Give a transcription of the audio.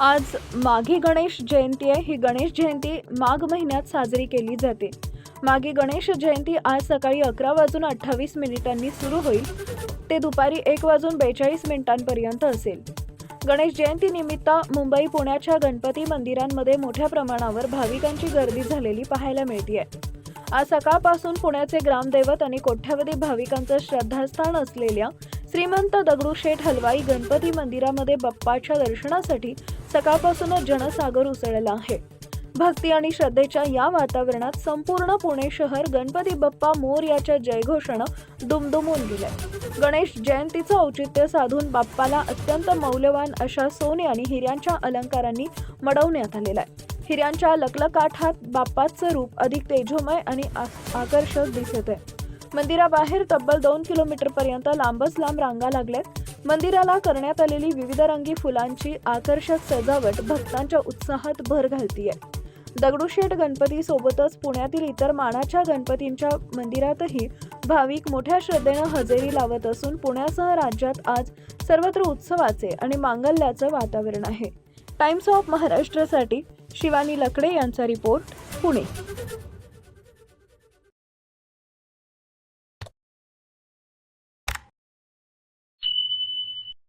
आज माघी गणेश जयंती आहे. ही गणेश जयंती माघ महिन्यात साजरी केली जाते. माघी गणेश जयंती आज सकाळी अकरा वाजून अठ्ठावीस मिनिटांनी सुरू होईल. ते दुपारी एक वाजून बेचाळीस मिनिटांपर्यंत असेल. गणेश जयंतीनिमित्त मुंबई पुण्याच्या गणपती मंदिरांमध्ये मोठ्या प्रमाणावर भाविकांची गर्दी झालेली पाहायला मिळते आज सकाळपासून पुण्याचे ग्रामदैवत आणि कोट्यावधी भाविकांचं श्रद्धास्थान असलेल्या श्रीमंत दगडूशेठ हलवाई गणपती मंदिरामध्ये बाप्पाच्या दर्शनासाठी सकाळपासूनच जनसागर उसळला आहे. भक्ती आणि श्रद्धेच्या या वातावरणात संपूर्ण पुणे शहर गणपती बाप्पा मोर याच्या जयघोषणं दुमदुमून गेलंय. गणेश जयंतीचं औचित्य साधून बाप्पाला अत्यंत मौल्यवान अशा सोने आणि हिऱ्यांच्या अलंकारांनी मडवण्यात आलेला आहे. हिऱ्यांच्या लकलकाठात बाप्पाचं रूप अधिक तेजोमय आणि आ- आकर्षक दिसत आहे मंदिराबाहेर तब्बल दोन किलोमीटर पर्यंत लांबच लांब रांगा लागल्यात. मंदिराला करण्यात आलेली विविध रंगी फुलांची आकर्षक सजावट भक्तांच्या उत्साहात भर घालतीये. दगडूशेठ गणपती सोबतच पुण्यातील इतर मानाच्या गणपतींच्या मंदिरातही भाविक मोठ्या श्रद्धेनं हजेरी लावत असून पुण्यासह राज्यात आज सर्वत्र उत्सवाचे आणि मांगल्याचं वातावरण आहे. टाइम्स ऑफ महाराष्ट्रासाठी शिवानी लकडे यांचा रिपोर्ट पुणे.